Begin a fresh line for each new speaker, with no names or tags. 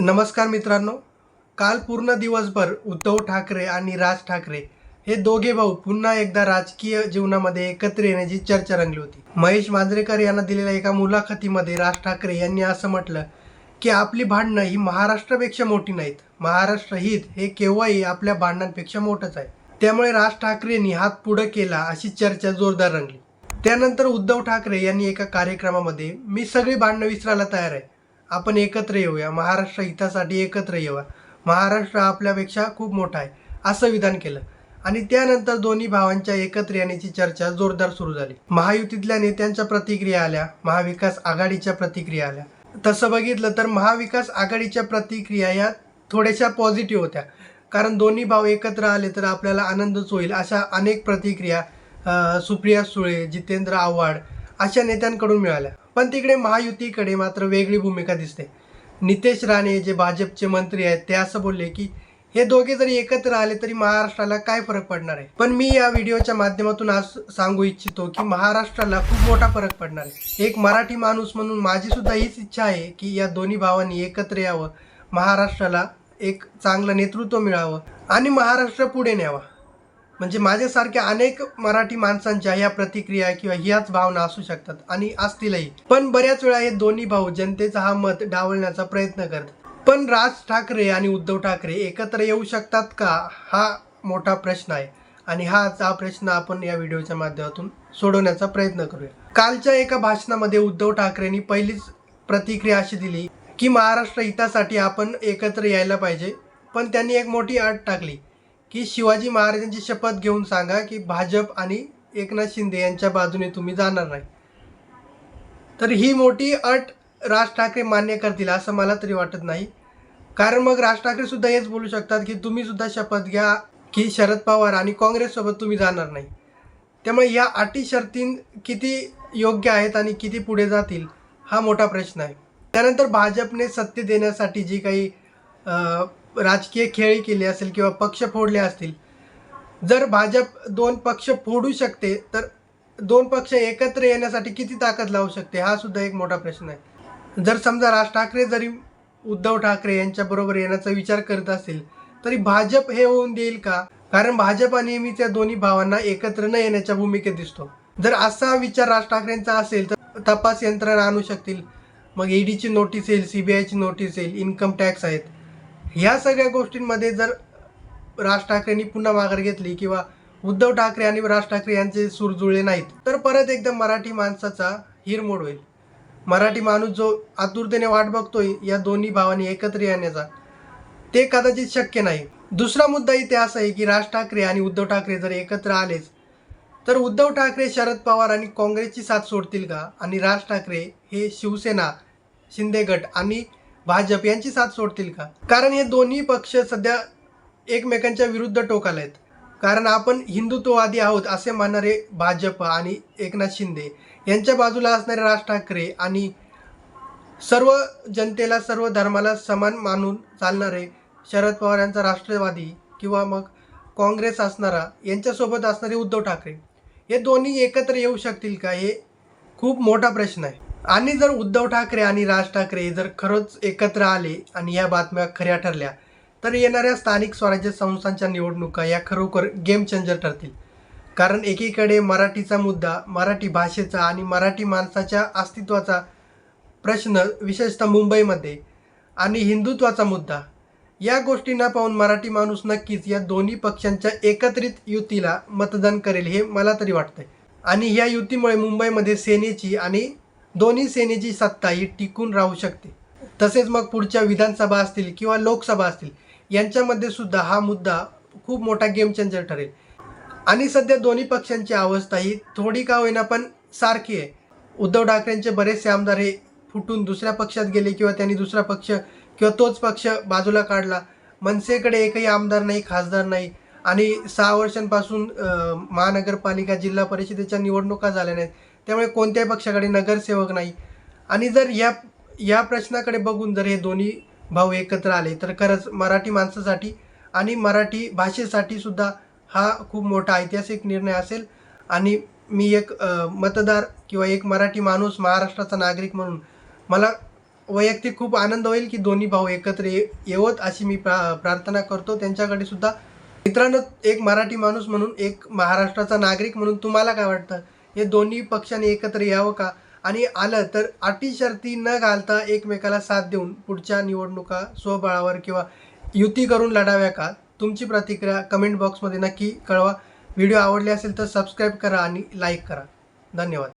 नमस्कार मित्रांनो. काल पूर्ण दिवसभर उद्धव ठाकरे आणि राज ठाकरे हे दोघे भाऊ पुन्हा एकदा राजकीय जीवनामध्ये एकत्र येण्याची चर्चा रंगली होती. महेश मांजरेकर यांना दिलेल्या एका मुलाखतीमध्ये राज ठाकरे यांनी असं म्हटलं की आपली भांडणं ही महाराष्ट्रापेक्षा मोठी नाहीत. महाराष्ट्र हित हे केव्हाही आपल्या भांडणांपेक्षा मोठंच आहे. त्यामुळे राज ठाकरेंनी हात पुढं केला अशी चर्चा जोरदार रंगली. त्यानंतर उद्धव ठाकरे यांनी एका कार्यक्रमामध्ये मी सगळी भांडणं विसरायला तयार आहे. आपण एकत्र येऊया. महाराष्ट्र हितासाठी एकत्र येऊया महाराष्ट्र आपल्यापेक्षा खूप मोठा आहे असं विधान केलं. आणि त्यानंतर दोन्ही भावांच्या एकत्र येण्याची चर्चा जोरदार सुरू झाली. महायुतीतल्या नेत्यांच्या प्रतिक्रिया आल्या महाविकास आघाडीच्या प्रतिक्रिया आल्या. तसं बघितलं तर महाविकास आघाडीच्या प्रतिक्रिया या थोड्याशा पॉझिटिव्ह होत्या. कारण दोन्ही भाव एकत्र आले तर आपल्याला आनंदच होईल अशा अनेक प्रतिक्रिया सुप्रिया सुळे जितेंद्र आव्हाड अशा नेत्यांकडून मिळाल्या. पण तिकडे महायुतीकडे मात्र वेगळी भूमिका दिसते. नितेश राणे जे भाजपचे मंत्री आहेत ते असं बोलले की हे दोघे जरी एकत्र आले तरी महाराष्ट्राला काय फरक पडणार आहे? पण मी या व्हिडिओच्या माध्यमातून आज सांगू इच्छितो की महाराष्ट्राला खूप मोठा फरक पडणार आहे. एक मराठी माणूस म्हणून माझी सुद्धा हीच इच्छा आहे की या दोन्ही भावांनी एकत्र यावं महाराष्ट्राला एक चांगलं नेतृत्व मिळावं आणि महाराष्ट्र पुढे न्यावा. म्हणजे माझ्यासारख्या अनेक मराठी माणसांच्या ह्या प्रतिक्रिया किंवा ह्याच भावना असू शकतात आणि असतीलही. पण बऱ्याच वेळा हे दोन्ही भाऊ जनतेचा हा मत डावलण्याचा प्रयत्न करतात पण राज ठाकरे आणि उद्धव ठाकरे एकत्र येऊ शकतात का? हा मोठा प्रश्न आहे. आणि हाच हा प्रश्न आपण या व्हिडिओच्या माध्यमातून सोडवण्याचा प्रयत्न करूया. कालच्या एका भाषणामध्ये उद्धव ठाकरेंनी पहिलीच प्रतिक्रिया अशी दिली की महाराष्ट्र हितासाठी आपण एकत्र यायला पाहिजे. पण त्यांनी एक मोठी अट टाकली. की शिवाजी महाराजांची शपथ घेऊन सांगा की भाजप आणि एकनाथ शिंदे यांच्या बाजूने तुम्ही जाणार नाही. तर ही मोठी अट राज ठाकरे मान्य करतील असं मला तरी वाटत नाही. कारण मग राज ठाकरे सुद्धा हेच बोलू शकतात की तुम्ही सुद्धा शपथ घ्या की शरद पवार आणि काँग्रेससोबत तुम्ही जाणार नाही. त्यामुळे या अटी शर्तीं किती योग्य आहेत आणि किती पुढे जातील हा मोठा प्रश्न आहे. त्यानंतर भाजपने सत्य देण्यासाठी जी काही राजकीय खेळी केली असेल किंवा पक्ष फोडले असतील जर भाजप दोन पक्ष फोडू शकते तर दोन पक्ष एकत्र येण्यासाठी किती ताकद लावू शकते? हा सुद्धा एक मोठा प्रश्न आहे. जर समजा राज ठाकरे जरी उद्धव ठाकरे यांच्याबरोबर येण्याचा विचार करत असेल तरी भाजप हे होऊन देईल का? कारण भाजप नेहमीच या दोन्ही भावांना एकत्र न येण्याच्या भूमिकेत दिसतो. जर असा विचार राज ठाकरेंचा असेल तर तपास यंत्रणा आणू शकतील. मग ईडीची नोटीस येईल सी बी आयची नोटीस येईल इन्कम टॅक्स आहेत. ह्या सगळ्या गोष्टींमध्ये जर राज ठाकरेंनी पुन्हा माघार घेतली किंवा उद्धव ठाकरे आणि राज ठाकरे यांचे सूर जुळले नाहीत तर परत एकदम मराठी माणसाचा हिरमोड होईल. मराठी माणूस जो आतुरतेने वाट बघतोय या दोन्ही भावांनी एकत्र येण्याचा ते कदाचित शक्य नाही. दुसरा मुद्दा इथे असा आहे की राज ठाकरे आणि उद्धव ठाकरे जर एकत्र आलेच तर उद्धव ठाकरे शरद पवार आणि काँग्रेसची साथ सोडतील का? आणि राज ठाकरे हे शिवसेना शिंदे गट आणि भाजप यांची साथ सोडतील का? कारण हे दोन्ही पक्ष सध्या एकमेकांच्या विरुद्ध टोकाला आहेत. कारण आपण हिंदुत्ववादी आहोत असे म्हणणारे भाजप आणि एकनाथ शिंदे यांच्या बाजूला असणारे राज ठाकरे आणि सर्व जनतेला सर्व धर्माला समान मानून चालणारे शरद पवार यांचा राष्ट्रवादी किंवा मग काँग्रेस असणारा यांच्यासोबत असणारे उद्धव ठाकरे हे दोन्ही एकत्र येऊ शकतील का? हे खूप मोठा प्रश्न आहे. आणि जर उद्धव ठाकरे आणि राज ठाकरे जर खरंच एकत्र आले आणि या बातम्या खऱ्या ठरल्या तर येणाऱ्या स्थानिक स्वराज्य संस्थांच्या निवडणुका या खरोखर गेम चेंजर ठरतील. कारण एकीकडे मराठीचा मुद्दा मराठी भाषेचा आणि मराठी माणसाच्या अस्तित्वाचा प्रश्न विशेषतः मुंबईमध्ये आणि हिंदुत्वाचा मुद्दा या गोष्टींना पाहून मराठी माणूस नक्कीच या दोन्ही पक्षांच्या एकत्रित युतीला मतदान करेल हे मला तरी वाटतंय. आणि ह्या युतीमुळे मुंबईमध्ये सेनेची आणि दोन्ही सेनेची सत्ता ही टिकून राहू शकते. तसेच मग पुढच्या विधानसभा असतील किंवा लोकसभा असतील यांच्यामध्ये सुद्धा हा मुद्दा खूप मोठा गेम चेंजर ठरेल. आणि सध्या दोन्ही पक्षांची अवस्था ही थोडी का होईना पण सारखी आहे. उद्धव ठाकरेंचे बरेचसे आमदार हे फुटून दुसऱ्या पक्षात गेले किंवा त्यांनी दुसरा पक्ष किंवा तोच पक्ष बाजूला काढला. मनसेकडे एकही आमदार नाही खासदार नाही. आणि सहा वर्षांपासून महानगरपालिका जिल्हा परिषदेच्या निवडणुका झाल्या नाहीत. त्यामुळे कोणत्याही पक्षाकडे नगरसेवक नाही. आणि जर या या प्रश्नाकडे बघून जर हे दोन्ही भाऊ एकत्र आले तर खरंच मराठी माणसासाठी आणि मराठी भाषेसाठी सुद्धा हा खूप मोठा ऐतिहासिक निर्णय असेल. आणि मी एक मतदार किंवा एक मराठी माणूस महाराष्ट्राचा नागरिक म्हणून मला वैयक्तिक खूप आनंद होईल की दोन्ही भाऊ एकत्र ये येवत अशी मी प्रा प्रार्थना करतो. त्यांच्याकडे सुद्धा मित्रांनो एक मराठी माणूस म्हणून एक महाराष्ट्राचा नागरिक म्हणून तुम्हाला काय वाटतं? हे दोन्ही पक्षांनी एकत्र यावं का? आणि आलं तर अटी शर्ती न घालता एकमेकाला साथ देऊन पुढच्या निवडणुका स्वबळावर किंवा युती करून लढाव्या का? तुमची प्रतिक्रिया कमेंट बॉक्समध्ये नक्की कळवा. व्हिडिओ आवडले असेल तर सबस्क्राईब करा आणि लाईक करा. धन्यवाद.